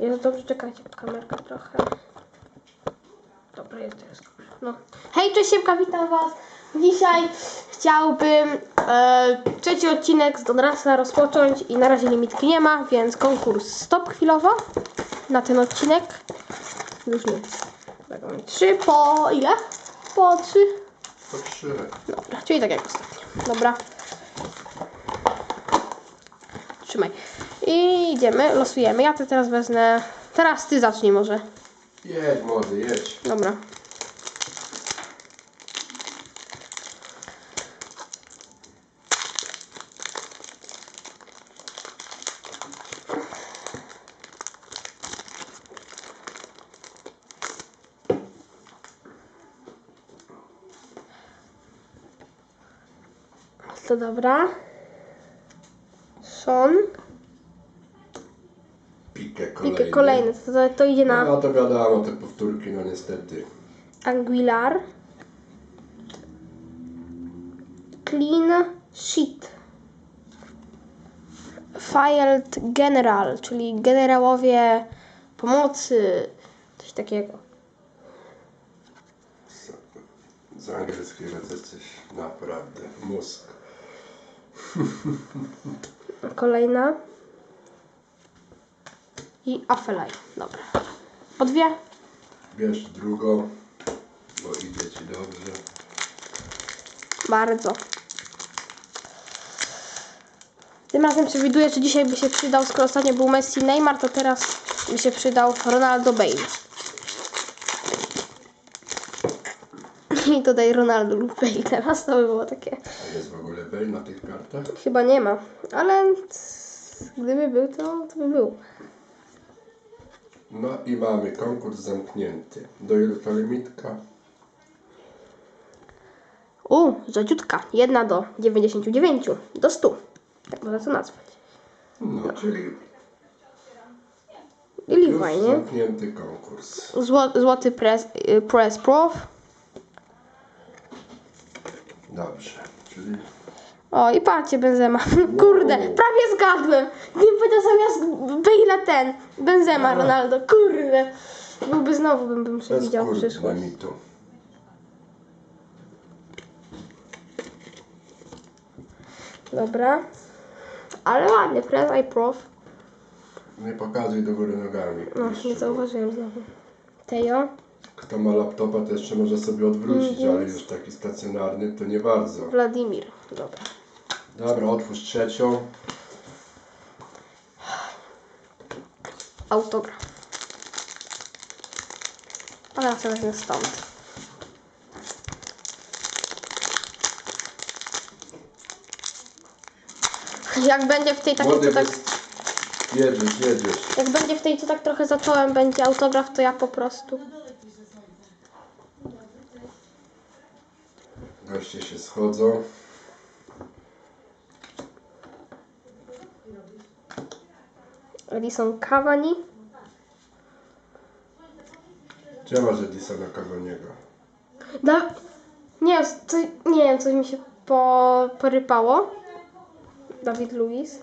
Jest dobrze, czekajcie pod kamerkę trochę. Dobra, jest, jest. No. Hej, cześć, siemka, witam was. Dzisiaj chciałbym e, trzeci odcinek z Donrasa rozpocząć i na razie limitki nie ma, więc konkurs stop chwilowo na ten odcinek. Już. Tak, mamy trzy po ile? Po trzy. To trzy. Dobra, czyli tak jak ostatnio. Dobra. Trzymaj. I idziemy, losujemy. Ja to teraz wezmę. Teraz ty zacznij może. Jedź młody, jedź. Dobra. To dobra. Son. Pikę kolejny. Pikę kolejny. To, to, idzie na No to wiadomo, te powtórki, no niestety. Angular. Clean Sheet. Filed General, czyli generałowie pomocy, coś takiego. Z, z angielskiego to jesteś naprawdę mózg. Kolejna. I Afelaj. Dobra. Po dwie. Bierz drugą, bo idzie ci dobrze. Bardzo. Tym razem przewiduję, że dzisiaj by się przydał, skoro ostatnio był Messi Neymar, to teraz by się przydał Ronaldo Bale. I tutaj Ronaldo lub Bale teraz, to by było takie... A jest w ogóle Bale na tych kartach? Chyba nie ma, ale gdyby był, to, to by był. No i mamy konkurs zamknięty. Do ilu to limitka? U, rzadziutka. Jedna do 99, do 100. Tak można to nazwać. No, czyli I już fajnie. zamknięty konkurs. Zło, złoty press, y, press Prof. Dobrze, czyli O, i patrzcie, Benzema. Kurde, prawie zgadłem. Gdybym powiedział zamiast Bale'a ten, Benzema, Ronaldo. Kurde. Byłby znowu, bym, bym przewidział kurde przyszłość. limitu. Dobra. Ale ładnie, press i prof. Nie pokazuj do góry nogami. No, nie zauważyłem znowu. Tejo. Kto ma laptopa, to jeszcze może sobie odwrócić, Mhm. ale już taki stacjonarny to nie bardzo. Wladimir. Dobra. Dobra, otwórz trzecią. Autograf. A teraz sobie wezmę stąd. Jak będzie w tej takiej, Młody, co tak, jedziesz, jedziesz. jak będzie w tej, co tak trochę zacząłem, będzie autograf, to ja po prostu. Goście się schodzą. Edison Cavani. Gdzie masz Edisona Cavaniego? Da... Nie, co, nie wiem, coś mi się po, porypało. Dawid Luiz.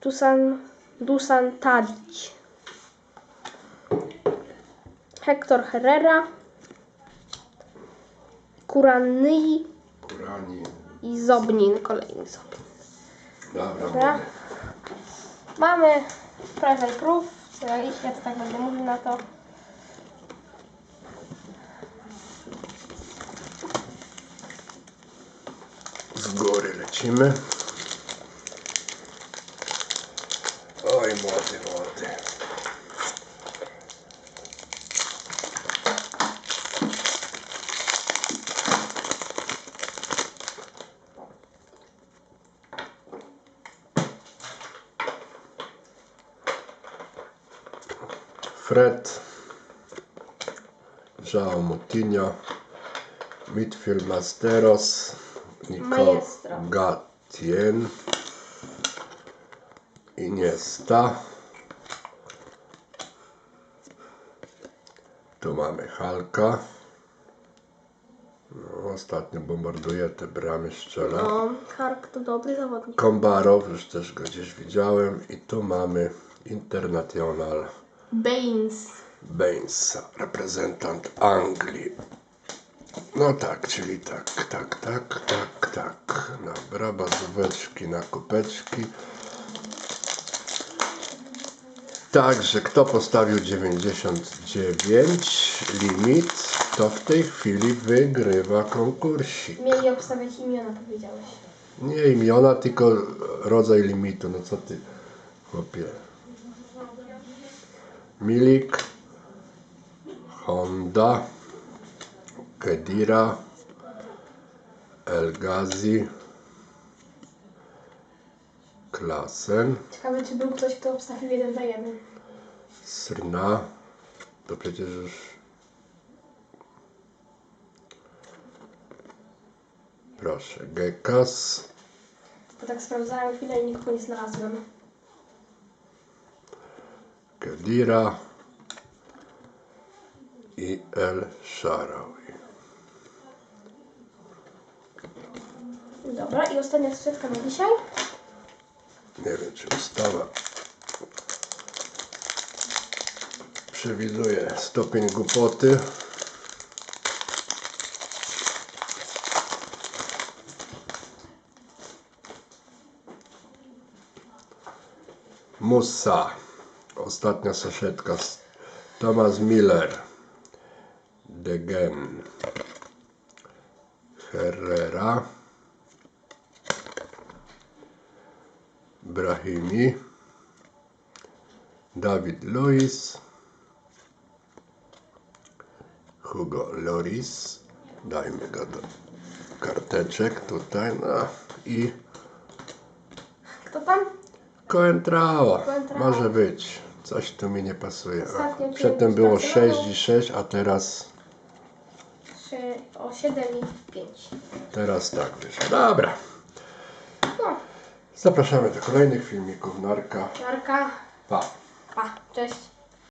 Dusan, Dusan Tadic. Hector Herrera. Kurany Kurani. i Zobnin. Kolejny Zobnin. Dobra, Dobra. Mamy press and proof. Co Ja, ja to tak będę mówił na to. Z góry lecimy. Oj, młody, młody. Fred, João Moutinho, Midfield Masteros, Nicole Maestro. Gatien, Iniesta. Tu mamy Halka. No, ostatnio bombarduje te bramy szczela. No, Hark to dobry zawodnik. Kombarow, już też go gdzieś widziałem. I tu mamy International Baines. Baines, reprezentant Anglii. No tak, czyli tak, tak, tak, tak, tak. Dobra, bazóweczki na kupeczki. Także kto postawił 99 limit, to w tej chwili wygrywa konkursik. Mieli obstawiać imiona, powiedziałeś. Nie imiona, tylko rodzaj limitu. No co ty, chłopie. Milik, Honda, Kedira, Elgazi, Klasen, Ciekawe, czy był ktoś, kto obstawił jeden za jeden. Srna. To przecież już... Proszę, Gekas, Bo tak sprawdzałem chwilę i nikogo nie znalazłem. Kedira i El Sharawi. Dobra, i ostatnia strzeczka na dzisiaj. Nie wiem, czy ustawa przewiduje stopień głupoty. Musa. Ostatnia saszetka. Thomas Miller. Degen. Herrera. Brahimi, David Luiz, Hugo Loris, dajmy go do karteczek tutaj, no i Kto tam? Coentrao. może być, coś tu mi nie pasuje. Ostatnio O, Przedtem pięć było Barcelonu. 6 i 6, a teraz, Trzy, o 7 i 5. teraz tak wyszło. Dobra, No, zapraszamy do kolejnych filmików, narka, Marka. pa. Pa, cześć.